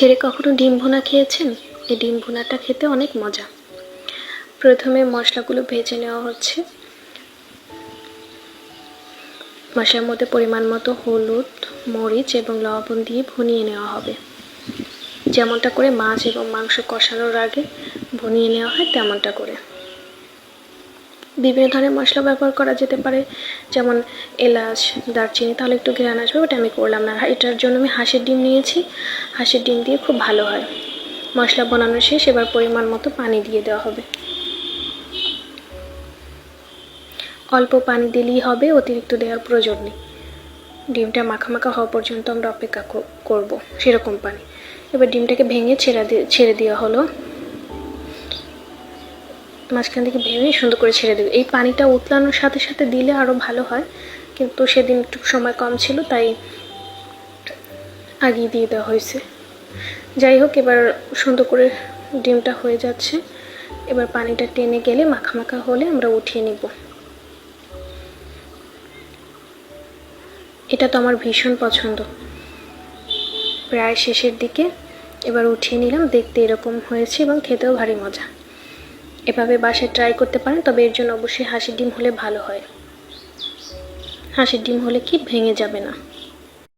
ছেড়ে কখনো ডিম ভুনা খেয়েছেন? এই ডিম ভুনাটা খেতে অনেক মজা। প্রথমে মশলাগুলো ভেজে নেওয়া হচ্ছে। মশলার মধ্যে পরিমাণ মতো হলুদ, মরিচ এবং লবণ দিয়ে ভুনিয়ে নেওয়া হবে। যেমনটা করে মাছ এবং মাংস কষানোর আগে ভুনিয়ে নেওয়া হয় তেমনটা করে। বিভিন্ন ধরনের মশলা ব্যবহার করা যেতে পারে, যেমন এলাচ, দারচিনি, তাহলে একটু ঘ্রাণ আসবে ওটা আমি করলাম না। এটার জন্য আমি হাঁসের ডিম নিয়েছি। হাঁসের ডিম দিয়ে খুব ভালো হয়। মশলা বানানো শেষ, এবার পরিমাণ মতো পানি দিয়ে দেওয়া হবে। অল্প পানি দিলেই হবে, অতিরিক্ত দেওয়ার প্রয়োজন নেই। ডিমটা মাখা হওয়া পর্যন্ত আমরা অপেক্ষা করব, সেরকম পানি। এবার ডিমটাকে ভেঙে ছেড়ে দিয়ে, ছেড়ে দেওয়া হলো। মাঝখান থেকে ভেঙে সুন্দর করে ছেড়ে দেবে। এই পানিটা উতলানোর সাথে সাথে দিলে আরও ভালো হয়, কিন্তু সেদিন একটু সময় কম ছিল, তাই আগিয়ে দিয়ে দেওয়া হয়েছে। যাই হোক, এবার সুন্দর করে ডিমটা হয়ে যাচ্ছে। এবার পানিটা টেনে গেলে মাখা মাখা হলে আমরা উঠিয়ে নিব। এটা তো আমার ভীষণ পছন্দ। প্রায় শেষের দিকে এবার উঠিয়ে নিলাম, দেখতে এরকম হয়েছে এবং খেতেও ভারী মজা। এভাবে বাসায় ট্রাই করতে পারেন, তবে এর জন্য অবশ্যই হাসির ডিম হলে ভালো হয়। হাসির ডিম হলে কি ভেঙে যাবে না।